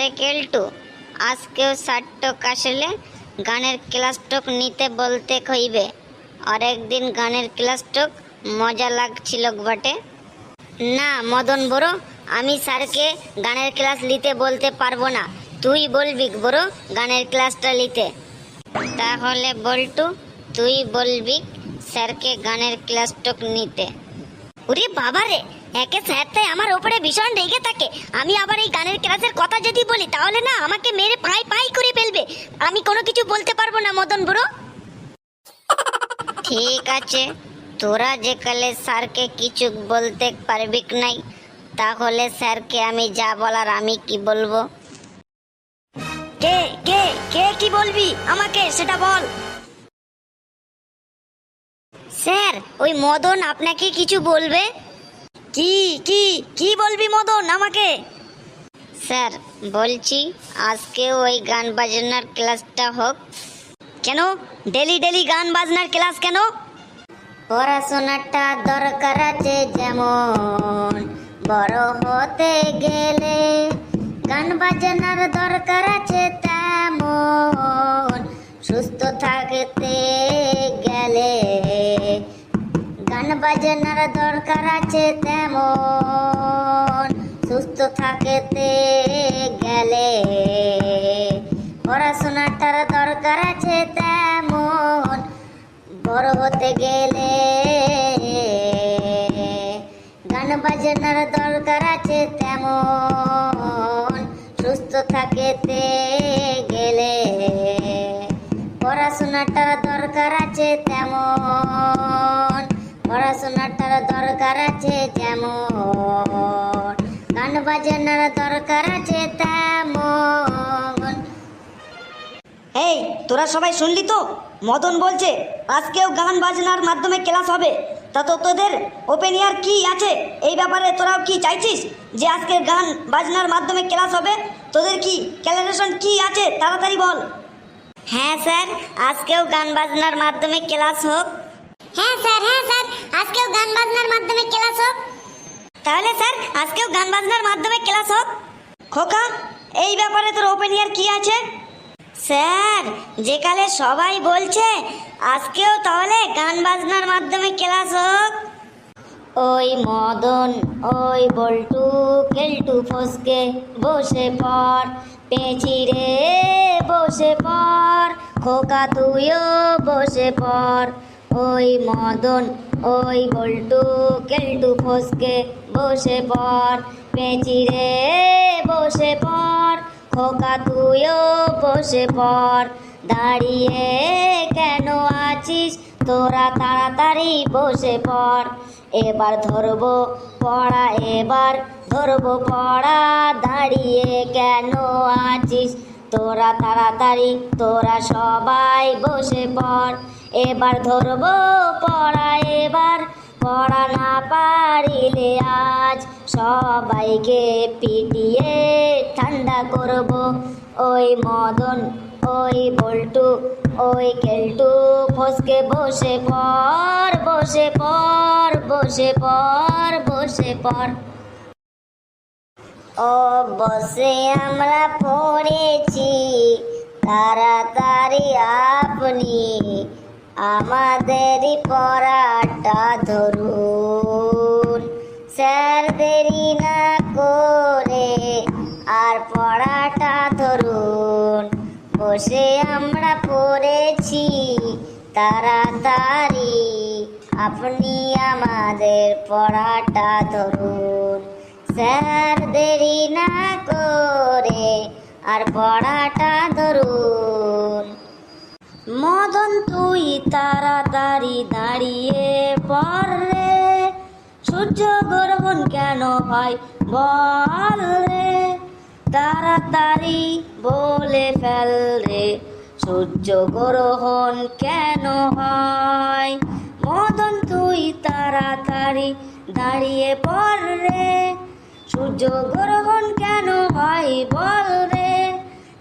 আরে কেলটু, আজকেও ষাটটক আসলে গানের ক্লাসটক নিতে বলতে কইবে। আর একদিন গানের ক্লাসটক মজা লাগছিল বটে। না, মদন বড়, আমি স্যারকে গানের ক্লাস নিতে বলতে পারব না। তুই বলবি বড় গানের ক্লাসটা নিতে। তাহলে বল্টু, তুই বলবি স্যারকে গানের ক্লাসটক নিতে। ওরে বাবা রে একে স্যারটাই আমার ওপরে ভীষণ রেগে থাকে। আমি আবার এই গানের ক্লাসের কথা যদি বলি তাহলে না আমাকে মেরে পাই পাই করে ফেলবে। আমি কোনো কিছু বলতে পারব না মদন বুড়ো। ঠিক আছে তোরা যে কালে স্যারকে কিছু বলতে পারবি নাই তাহলে স্যারকে আমি যা বলার আমি কি বলব? কে কে কে কি বলবি? আমাকে সেটা বল। স্যার ওই মদন আপনাকে কিছু বলবে? কি কি কি বলবি মদন আমাকে? স্যার বলছি আজকে ওই গান বাজনার ক্লাসটা হোক। কেন? ডেলি ডেলি গান বাজনার ক্লাস কেন? পড়াশোনাটা দরকার আছে যেমন বড় হতে গেলে গান বাজনার দরকার আছে তেমন সুস্থ থাকতে গেলে বাজনার দরকার আছে তেমন। সুস্থ থাকেতে গেলে পড়াশোনাটার দরকার আছে তেমন। বড় হতে গেলে গান বাজনার দরকার আছে তেমন। সুস্থ থাকেতে গেলে পড়াশোনাটার দরকার আছে তেমন। দরকার আছে যেমন। গান বাজনার দরকার আছে তেমন। এই তোরা সবাই শুনলি তো? মদন বলছে আজকেও গান বাজনার মাধ্যমে ক্লাস হবে। তা তো তোদের ওপেন ইয়ার কি আছে? এই ব্যাপারে তোরাও কি চাইছিস যে আজকে গান বাজনার মাধ্যমে ক্লাস হবে? তোদের কি ক্যালারেশন কি আছে? তাড়াতাড়ি বল। হ্যাঁ স্যার আজকেও গান বাজনার মাধ্যমে ক্লাস হোক। হ্যাঁ স্যার হ্যাঁ স্যার। আজকেও গান বাজনার মাধ্যমে ক্লাস হোক। তাহলে, স্যার, আজকেও গান বাজনার মাধ্যমে ক্লাস হোক। খোকা, এই ব্যাপারে তোর ওপেন ইয়ার কি আছে? স্যার যেকালে সবাই বলছে, আজকেও তাহলে গান বাজনার মাধ্যমে ক্লাস হোক। ওই মদন, ওই বল্টু, কেলটু ফসকে বসে পড়। পেঁচি রে, বসে পড়। খোকা, তুইও বসে পড়। ওই মদন, ওই বল্টু, কেলটু ফসকে বসে পড়, পেঁচি রে বসে পড়, খোকা তুইও বসে পড়, দাঁড়িয়ে কেন আছিস? তোরা তাড়াতাড়ি বসে পড়, এবার ধরবো পড়া, এবার ধরবো পড়া, দাঁড়িয়ে কেন আছিস? তোরা তাড়াতাড়ি, তোরা সবাই বসে পড়। এবার ধরবো পড়া, এবার পড়া না পারিলে আজ সবাইকে পিটিয়ে ঠান্ডা করব। ওই মদন, ওই বল্টু, ওই কেলটু, ফসকে বসে পর বসে পর বসে পর বসে পর বসে আমরা পড়েছি, তাড়াতাড়ি আপনি আমাদেরই পড়াটা ধরুন। স্যার, দেরি না করে আর পড়াটা ধরুন। বসে আমরা পড়েছি, তাড়াতাড়ি আপনি আমাদের পড়াটা ধরুন। স্যার, দেরি না করে আর পড়াটা ধরুন। মদন, তুই তাড়াতাড়ি দাঁড়িয়ে পড় সূর্য গ্রহণ কেন হয় বল রে। তাড়াতাড়ি বলে ফেল রে, সূর্য গ্রহণ কেন হয়? মদন, তুই তাড়াতাড়ি দাঁড়িয়ে পড় রে। সূর্য গ্রহণ কেন হয় বল রে?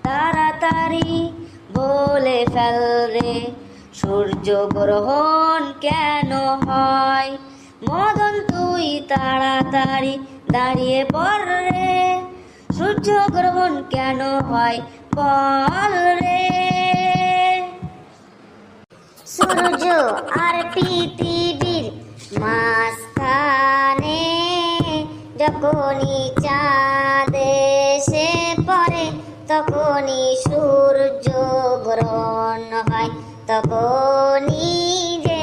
তাড়াতাড়ি বলে ফেল রে। সূর্য গ্রহণ কেন হয়? মদন তুই তাড়াতাড়ি দাঁড়িয়ে পড় রে। সূর্যগ্রহণ কেন হয় বল রে? সূর্য আর পৃথিবীর মাঝখানে যখনই চাঁদ এসে পড়ে, তখনই সূর্য গ্রহণ হয়। তখনই যে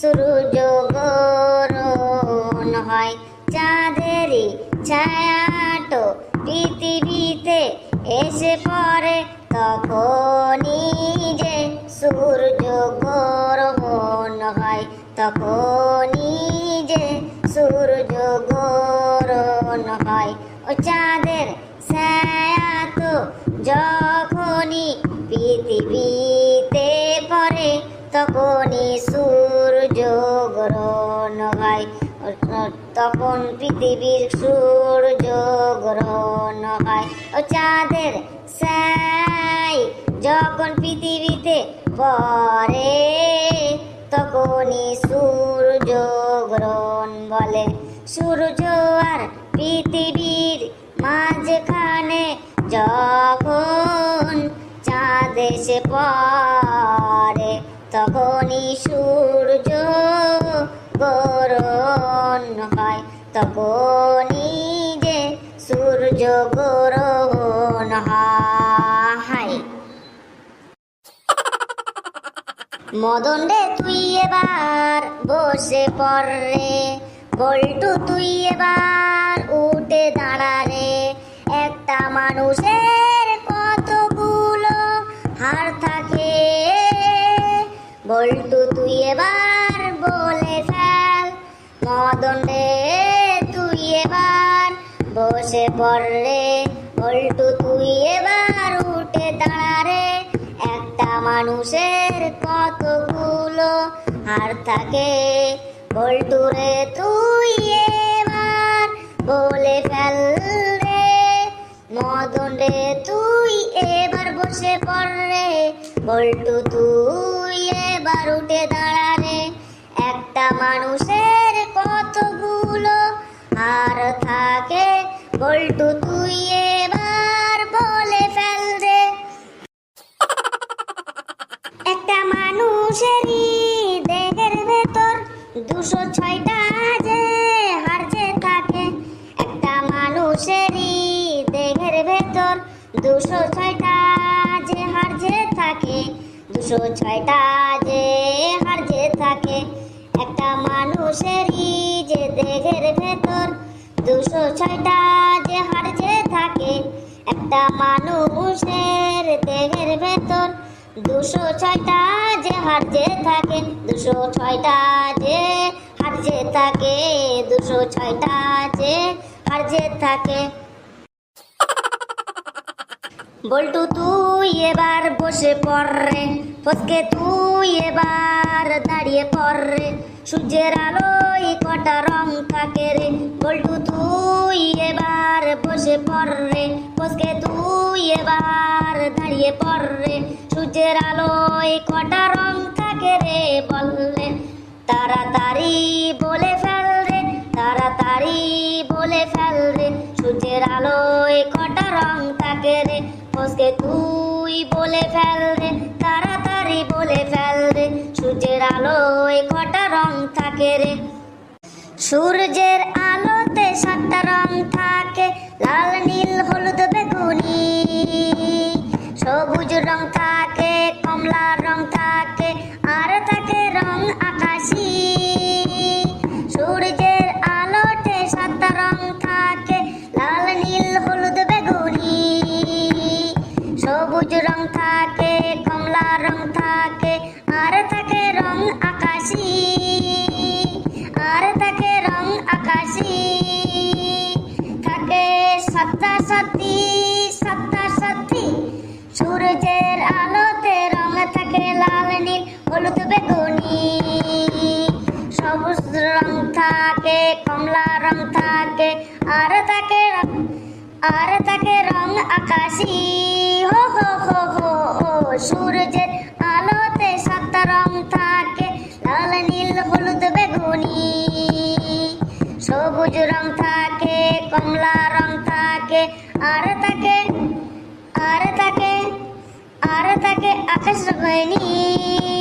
সূর্য গ্রহণ হয়। চাঁদেরই ছায়াটো পৃথিবীতে এসে পড়ে, তখনই যে সূর্য গ্রহণ হয়। তখনই যে সূর্য গ্রহণ হয় ও চাঁদের ছায়া তো যখনই পৃথিবীতে পড়ে, তখনই সূর্য গ্রহণ হয় তখন পৃথিবীর সূর্য গ্রহণ হয় ও চাঁদের সাই যখন পৃথিবীতে পরে তখনই সূর্য গ্রহণ বলে। সূর্য আর পৃথিবীর মাঝখানে যখন চাঁদ এসে পরে তখনই সূর্য গ্রহণ হয়। তখনই যে সূর্য গ্রহণ মদন রে তুই এবার বসে পর রে। বল্টু তুই এবার উঠে দাঁড়া রে। একটা মানুষের কতগুলো হাড় থাকে। বল্টু তুই এবার বলে ফেল, মদন রে তুই এবার বসে পর রে। বল্টু তুই এবার মানুষের কতগুলো আর থাকে? বল্টু রে তুই এবার বলে ফেল রে। মদন রে তুই এবার বসে পড় রে। বল্টু, তুই এবার উঠে দাঁড়া রে। একটা মানুষের কতগুলো আর থাকে? বল্টু, তুই মানুষেরই দেহের ভেতর দুশো ছয়টা যে হার যে একটা মানুষেরই দেহের ভেতর দুশো ছয়টা যে হার থাকে দুশো ছয়টা যে হার যে থাকে একটা মানুষেরই যে দেহের ভেতর দুশো ছয়টা যে হার যে থাকে একটা মানুষের দেহের ভেতর দুশো ছয়টা যে হার যে থাকে, দুশো ছয়টা যে যে থাকে, দুশো ছয়টা যে যে থাকে। বল্টু, তুই এবার বসে পড় রে ফসকে তুই এবার দাঁড়িয়ে পড়। রে সূর্যের আলোয় কটা রং থাকে রে, বল্টু, তুই এবার বসে পড় রে ফসকে তুই এবার দাঁড়িয়ে পড়। রে সূর্যের আলোয় কটা রং থাকে রে বললে? তাড়াতাড়ি বলে ফেল রে, তাড়াতাড়ি বলে ফেল রে। সূর্যের আলোয় কটা রং থাকে রে? ফসকে তুই বলে ফেল রে, তাড়াতাড়ি বলে ফেল রে। সূর্যের আলোয় কটা রং থাকে রে? সূর্যের আলোতে সাতটা রং থাকে, লাল, নীল, হলুদ, বেগুনি। সবুজ রং থাকে কমলা রং থাকে, আর থাকে রং আকাশি। সূর্যের আলোতে সাতটা রং থাকে, লাল, নীল, হলুদ, বেগুনি। সবুজ রং থাকে, কমলা রং থাকে, আর থাকে রং আকাশি। আর থাকে রং আকাশি। থাকে সত্তা সত্যি সত্তা সত্যি। সূর্যের আলোতে রং থাকে, কমলা রং থাকে, আর থাকে আর থাকে রং আকাশি। হো হো হো হো ও সূর্যের আলোতে সাতটা রং থাকে, লাল, নীল, হলুদ, বেগুনি। সবুজ রং থাকে, কমলা রং থাকে, আর তাকে আর তাকে আর তাকে আকাশ রঙিনী।